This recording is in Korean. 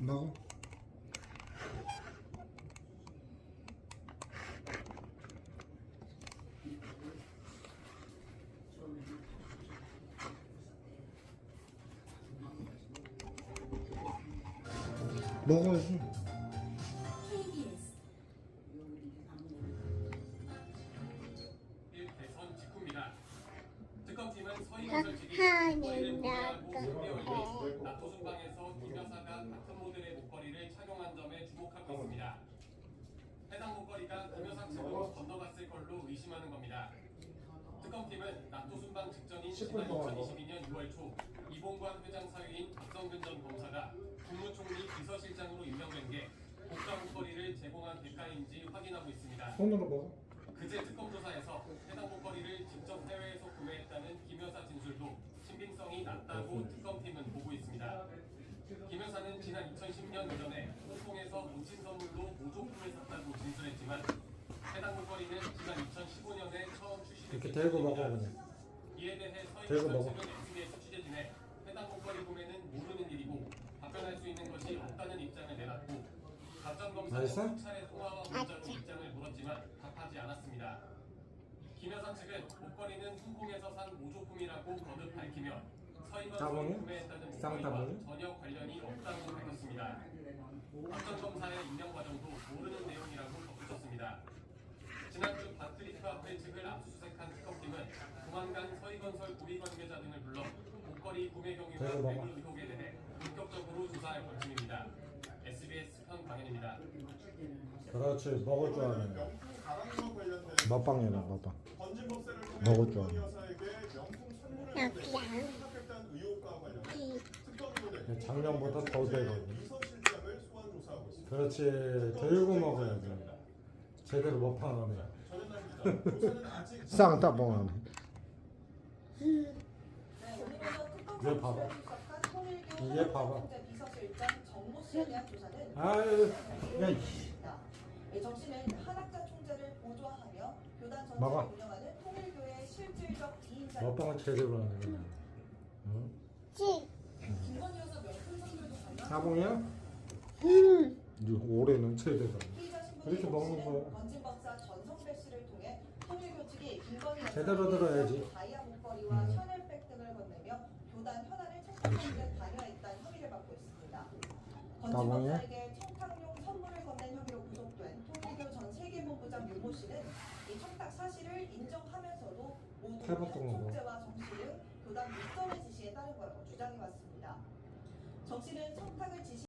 먹어. 먹어야지. KBS 일 대선 직후입니다. 특검팀은 서희건설 측이 하는 목걸이를 구매하고 나도 목걸이를 착용한 점에 주목하고 있습니다. 해당 목걸이가 김 여사 측으로 건너갔을 걸로 의심하는 겁니다. 특검팀은 나토 순방 직전인 지난 2022년 6월 초 이봉관 회장 사위인 박성근 전 검사가 국무총리 비서실장으로 임명된 게 국가 목걸이를 제공한 대가인지 확인하고 있습니다. 손으로 먹어. 그제 특검 조사에서 해당 목걸이를 직접 해외에서 구매했다는 김 여사 진술도 신빙성이 낮다고 특검팀은 보고 있습니다. 김 여사는 지난 2010년 이전에 홍콩에서 모친 선물로 모조품을 샀다고 진술했지만 해당 목걸이는 지난 2015년에 처음 출시된 이렇게 대고 먹어 그냥. 이에 대해 먹어. 측은 SBS 취재진에 해당 목걸이 구매는 모르는 일이고 답변할 수 있는 것이 없다는 입장을 내놨고 답장 검사는 맛있어? 수차례 통화와 문자로 입장을 물었지만 답하지 않았습니다. 김 여사 측은 목걸이는 홍콩에서 산 모조품이라고 거듭 밝히며 서희건설이 따봉이? 구매했다는 쌍따봉이? 목걸이와 전혀 관련이 없다고 밝혔습니다. 답장 검사의 임명 과정도 모르는 내용이라고 덧붙였습니다. 지난주 바트리카 앞에 측을 압수수색한 특검팀은 조만간 서희건설 고위 관계자 등을 불러 목걸이 구매 경위와. 뇌물 의혹에 대해 본격적으로 조사할 방침입니다. SBS 현광현입니다. 그렇지 먹을 줄 아네. 먹방이라 먹방. 먹을 줄 의혹과 관련해 특검부는 작년보다 더 되거든. 있습니다. 그렇지 들고 먹어야지. 제대로 먹방하네. 쌍따 먹어네. 이게 봐봐. 이게 봐봐. 아유, 야. 이정 씨는 한학자 총재를 보좌하며 교단. 전체를 운영하는 통일교의 실질적 2인자. 먹방은 제대로 하네. 응? 찌. 김건희 여사 명품 선물도 관련 사봉이야? 음. 이제 올해는 제대로. 정 먹는 거야. 건진 박사 전성배 씨를 통해 통일교 측이 김건희 여사에게 제대로 들어야지. 다이아 목걸이와 음. 샤넬백 등을 건네며 교단 현안을 청탁하는 데 관여했다는 혐의를 받고 있습니다. 건진 나무에? 박사에게 청탁용 선물을 건넨 혐의로 구속된 통일교 전 세계본부장 윤모 씨는 이 청탁 사실을 인정하면서도 모두 탈북 동무. 총재와 정 씨는 교단 육성의 지시에 따른 거라고 주장해 왔습니다. 정 씨는 청탁을 지시